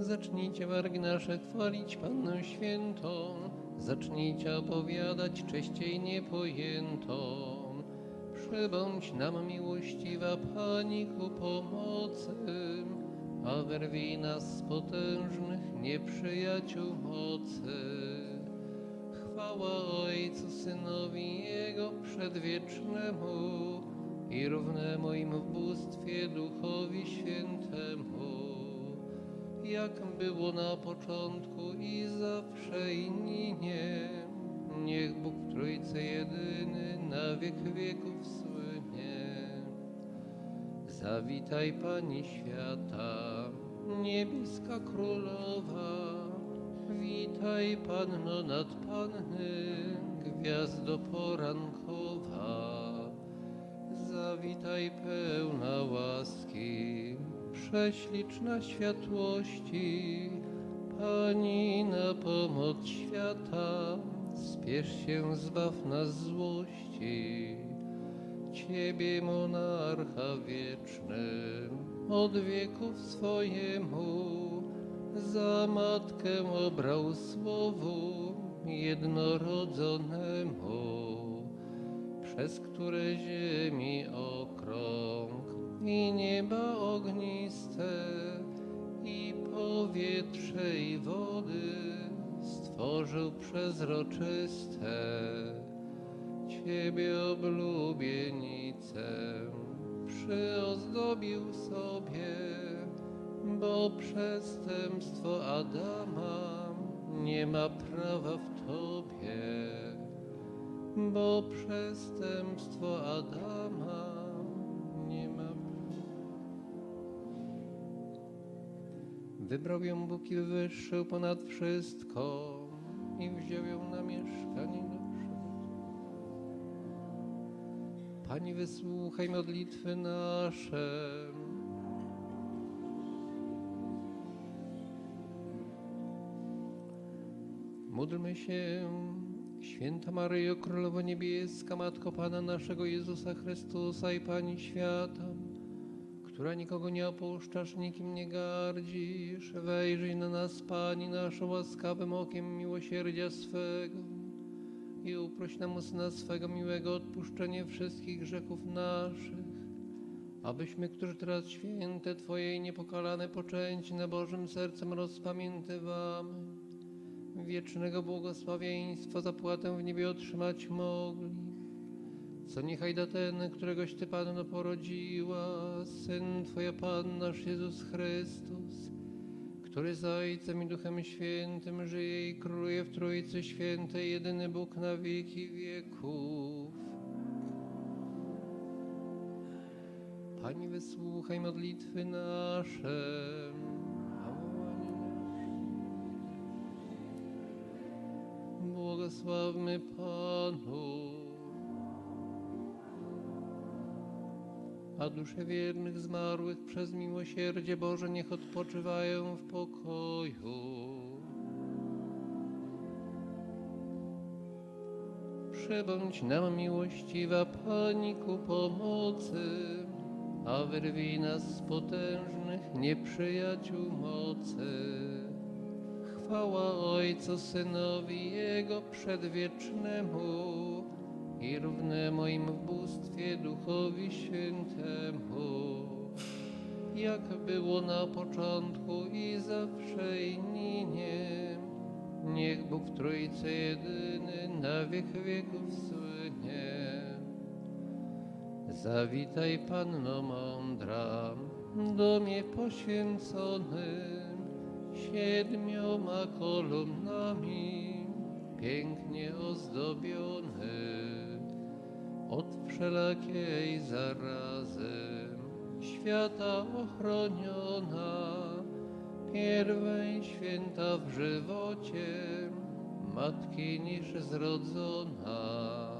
Zacznijcie wargi nasze chwalić Pannę Świętą, zacznijcie opowiadać cześciej niepojętą. Przybądź nam miłościwa Pani ku pomocy, a wyrwij nas z potężnych nieprzyjaciół mocy. Chwała Ojcu, Synowi Jego przedwiecznemu i równemu im w bóstwie Duchowi Świętemu, jak było na początku i zawsze i ninie. Niech Bóg w Trójcy jedyny na wiek wieków słynie. Zawitaj Pani świata, niebieska królowa. Witaj Panno nad Panny, gwiazdo porankowa. Zawitaj pełna łaski, prześliczna światłości. Pani na pomoc świata, spiesz się, zbaw nas złości. Ciebie monarcha wieczny, od wieków swojemu, za matkę obrał słowu jednorodzonemu, przez które ziemi okrąg i nieba ogniste i powietrze i wody stworzył przezroczyste. Ciebie oblubienicę przyozdobił sobie, bo przestępstwo Adama nie ma prawa w Tobie, bo przestępstwo Adama nie ma. Wybrał ją Bóg i wywyższył ponad wszystko i wziął ją na mieszkanie nasze. Pani wysłuchaj modlitwy nasze. Módlmy się, Święta Maryjo, Królowo Niebieska, Matko Pana naszego Jezusa Chrystusa i Pani Świata, która nikogo nie opuszczasz, nikim nie gardzisz, wejrzyj na nas, Pani, naszą łaskawym okiem miłosierdzia swego i uproś nam Syna swego miłego odpuszczenie wszystkich grzechów naszych, abyśmy, którzy teraz święte Twoje niepokalane poczęcie na Bożym sercem rozpamiętywamy, wiecznego błogosławieństwa zapłatę w niebie otrzymać mogli. Co niechaj da ten, któregoś Ty, Panno, porodziła, Syn Twoja Pan nasz Jezus Chrystus, który z Ojcem i Duchem Świętym żyje i króluje w Trójcy Świętej, jedyny Bóg na wieki wieków. Pani wysłuchaj modlitwy nasze. Błogosławmy Panu. A dusze wiernych zmarłych przez miłosierdzie Boże niech odpoczywają w pokoju. Przybądź nam miłościwa Pani ku pomocy, a wyrwij nas z potężnych nieprzyjaciół mocy. Chwała Ojcu, Synowi Jego przedwiecznemu i równemu im w bóstwie Duchowi Świętemu, jak było na początku i zawsze i ninie. Niech Bóg w Trójcy jedyny na wiek wieków słynie. Zawitaj Panno mądra, domie poświęconym siedmioma kolumnami, pięknie ozdobiony od wszelakiej zarazy, świata ochroniona, pierwej święta w żywocie, matki niż zrodzona.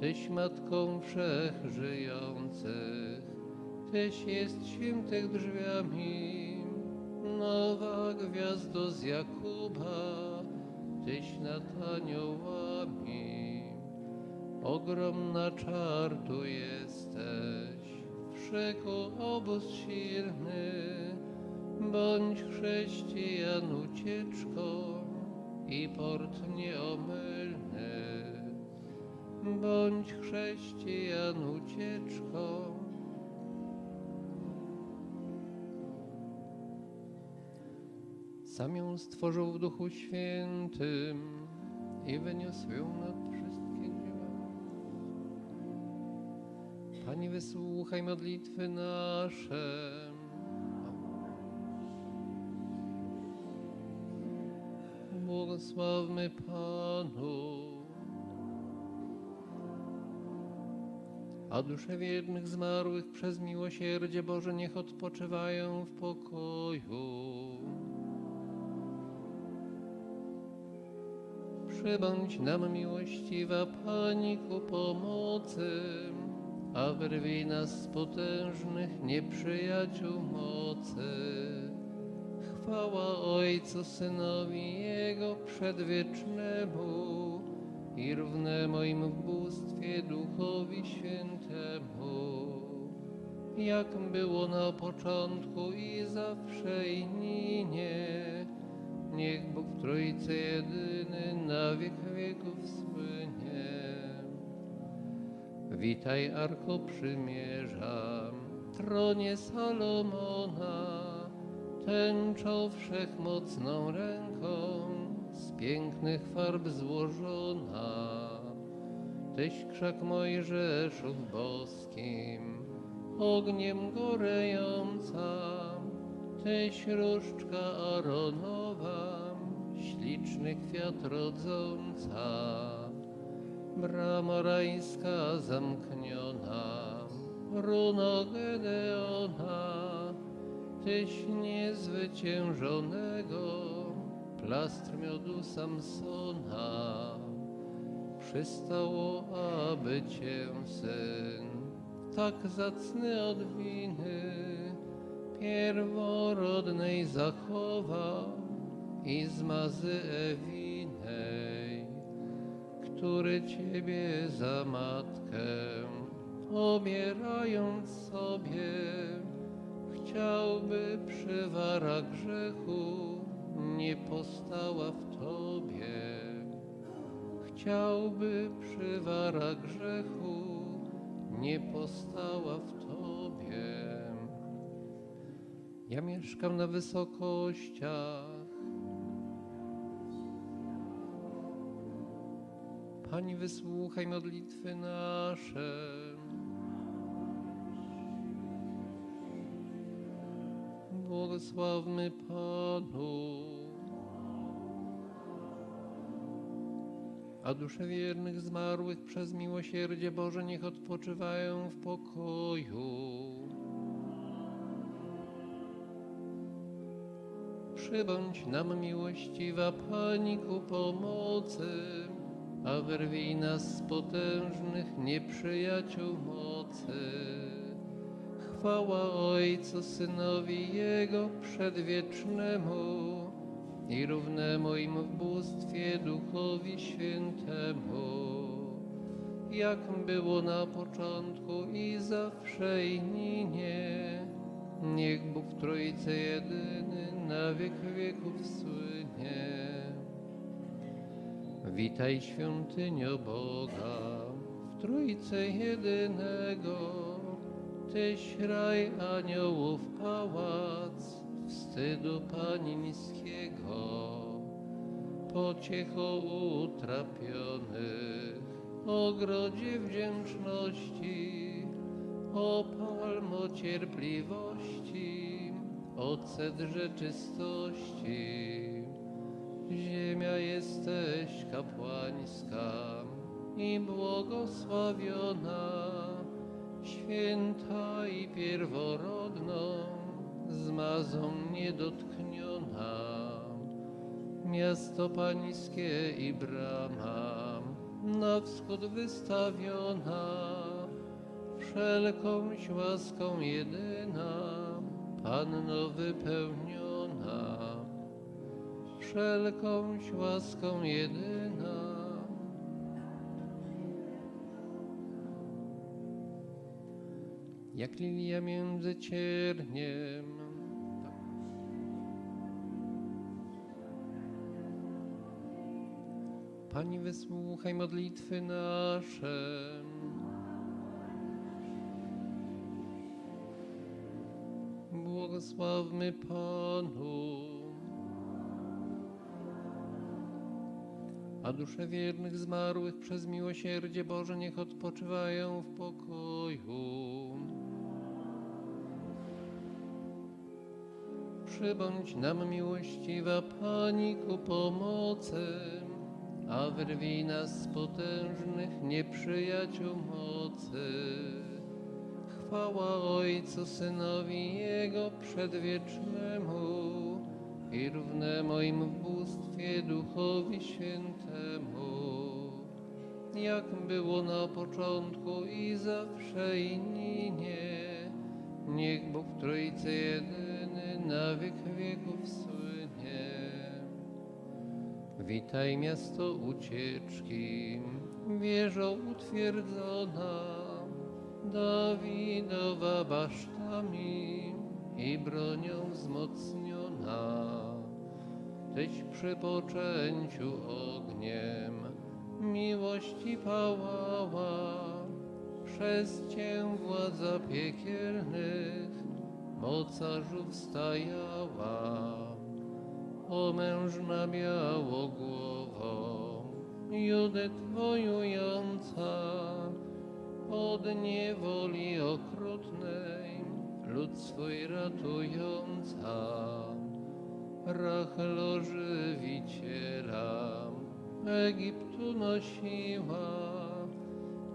Tyś matką wszech żyjących, Tyś jest świętych drzwiami, nowa gwiazdo z Jakuba, Tyś nad aniołami, ogromna czartu jesteś, w obóz silny, Bądź chrześcijan ucieczką i port nieomylny. Bądź chrześcijan ucieczką. Sam ją stworzył w Duchu Świętym i wyniósł ją nad wszystkie dzieła. Pani wysłuchaj modlitwy nasze. Błogosławmy Panu. A dusze wiernych zmarłych przez miłosierdzie Boże niech odpoczywają w pokoju. Przybądź nam miłościwa Pani ku pomocy, a wyrwij nas z potężnych nieprzyjaciół mocy. Chwała Ojcu, Synowi Jego przedwiecznemu i równemu im w bóstwie Duchowi Świętemu, jak było na początku i zawsze i ninie, niech Bóg Trójcy jedyny na wiek wieków słynie. Witaj, Arko Przymierza, tronie Salomona, tęczą wszechmocną ręką, z pięknych farb złożona. Tyś krzak Mojżeszów boskim, ogniem gorejąca, Tyś różdżka Aronowa, śliczny kwiat rodząca. Brama rajska zamkniona, runo Gedeona, Tyś niezwyciężonego, plastr miodu Samsona. Przystało, aby Cię syn, tak zacny od winy, pierworodnej zachował i z mazy Ewinej, który Ciebie za matkę, obierając sobie, chciałby przywara grzechu nie postała w Tobie. Chciałby przywara grzechu nie postała w Tobie. Ja mieszkam na wysokościach. Pani, wysłuchaj modlitwy nasze. Błogosławmy Panu. A dusze wiernych zmarłych przez miłosierdzie Boże niech odpoczywają w pokoju. Przybądź nam miłościwa Pani ku pomocy, a wyrwij nas z potężnych nieprzyjaciół mocy. Chwała Ojcu, Synowi Jego przedwiecznemu i równemu im w bóstwie Duchowi Świętemu, jak było na początku i zawsze i ninie. Niech Bóg Trójcy jedyny na wiek wieków słynie. Witaj świątynio Boga, w Trójcy jedynego, Tyś raj aniołów pałac, wstydu panińskiego, pociechą utrapionych, ogrodzie wdzięczności, opalmo cierpliwości, ocedrze czystości. Ziemia jesteś kapłańska i błogosławiona, święta i pierworodną, mazą niedotkniona. Miasto pańskie i brama, na wschód wystawiona, wszelkąś łaską jedyna, Panno wypełniona, wszelkąś łaską jedyna. Jak lilia między cierniem, Pani wysłuchaj modlitwy nasze. Błogosławmy Panu. A dusze wiernych zmarłych przez miłosierdzie Boże niech odpoczywają w pokoju. Przybądź nam miłościwa Pani ku pomocy, a wyrwij nas z potężnych nieprzyjaciół mocy. Chwała Ojcu, Synowi Jego przedwiecznemu i równemu im w bóstwie Duchowi Świętemu, jak było na początku i zawsze i ninie, niech Bóg Trójcy jedyny na wiek wieków słynie. Witaj miasto ucieczki, wieżo utwierdzona, Dawidowa basztami i bronią wzmocniona. Tyś przy poczęciu ogniem miłości pałała, przez Cię władza piekielnych mocarzów stajała. O mężna białogłowo, Judy twojująca, od niewoli okrutnej, lud swój ratująca. Rachel żywiciela Egiptu nosiła,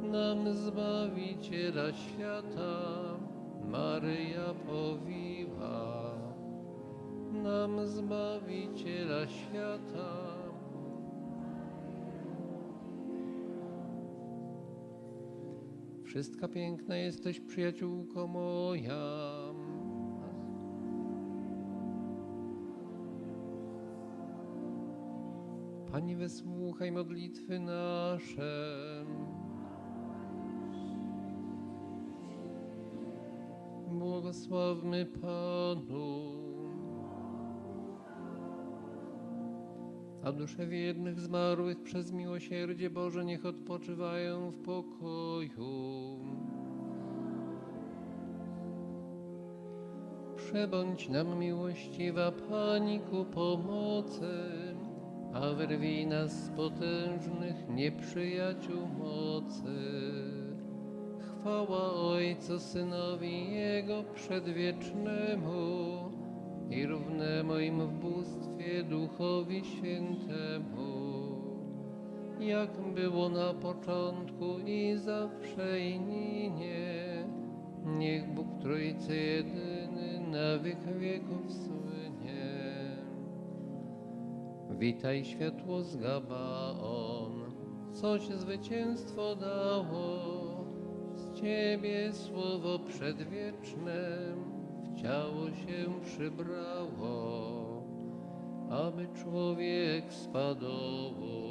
nam Zbawiciela świata Maryja powiła. Nam Zbawiciela świata Wszystka piękna jesteś, przyjaciółko moja. Pani wysłuchaj modlitwy nasze. Błogosławmy Panu. A dusze wiernych zmarłych przez miłosierdzie Boże niech odpoczywają w pokoju. Przebądź nam miłościwa Pani ku pomocy, a wyrwij nas z potężnych nieprzyjaciół mocy. Chwała Ojcu, Synowi Jego przedwiecznemu i równemu im w bóstwie Duchowi Świętemu, jak było na początku i zawsze i ninie, niech Bóg Trójcy jedyny na wiek wieków słynie. Witaj światło z Gabaon, coś zwycięstwo dało, z Ciebie słowo przedwieczne w ciało się przybrało, aby człowiek spadowo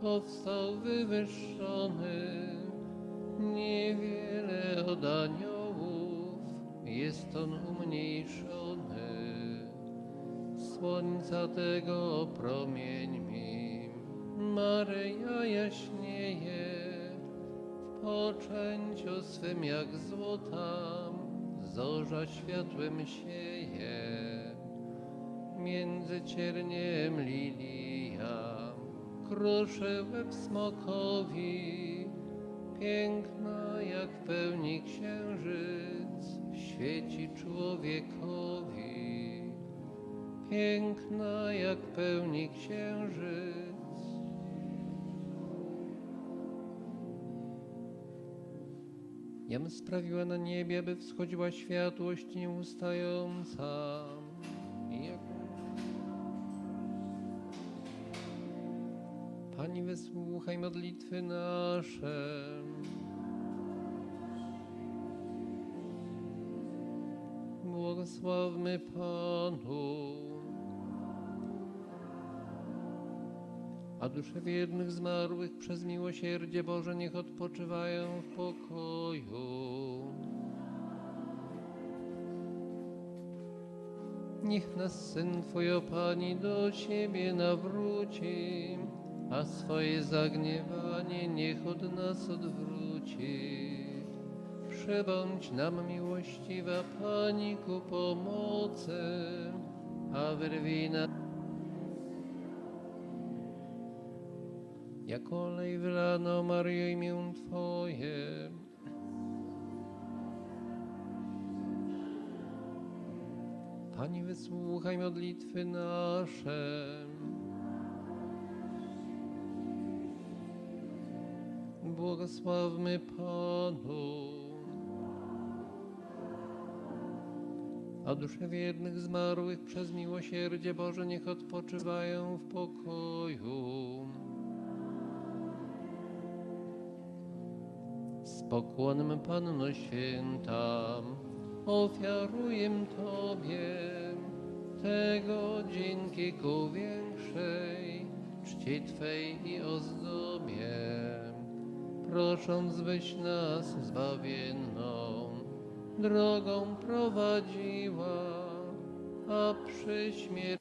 powstał wywyższony. Niewiele od aniołów jest on umniejszony. Słońca tego promień mi, Maryja jaśnieje, w poczęciu swym jak złota, zorza światłem sieje. Między cierniem lilia, kruszy łeb smokowi, piękna jak w pełni księżyc, świeci człowiekowi. Piękna jak pełni księżyc, Jam sprawiła na niebie, aby wschodziła światłość nieustająca. Pani wysłuchaj modlitwy nasze. Błogosławmy Panu. A dusze wiernych zmarłych przez miłosierdzie Boże niech odpoczywają w pokoju. Niech nas Syn Twój, o Pani, do siebie nawróci, a swoje zagniewanie niech od nas odwróci. Przybądź nam miłościwa Pani ku pomocy, a wyrwij nas jak olej wylano Maryjo imię Twoje. Pani wysłuchaj modlitwy nasze. Błogosławmy Panu. A dusze wiernych zmarłych przez miłosierdzie Boże niech odpoczywają w pokoju. Z pokłonem Panno Święta. Ofiaruję Tobie tego dzięki ku większej czci Twej i ozdobie, prosząc byś nas zbawienną drogą prowadziła, a przy śmierci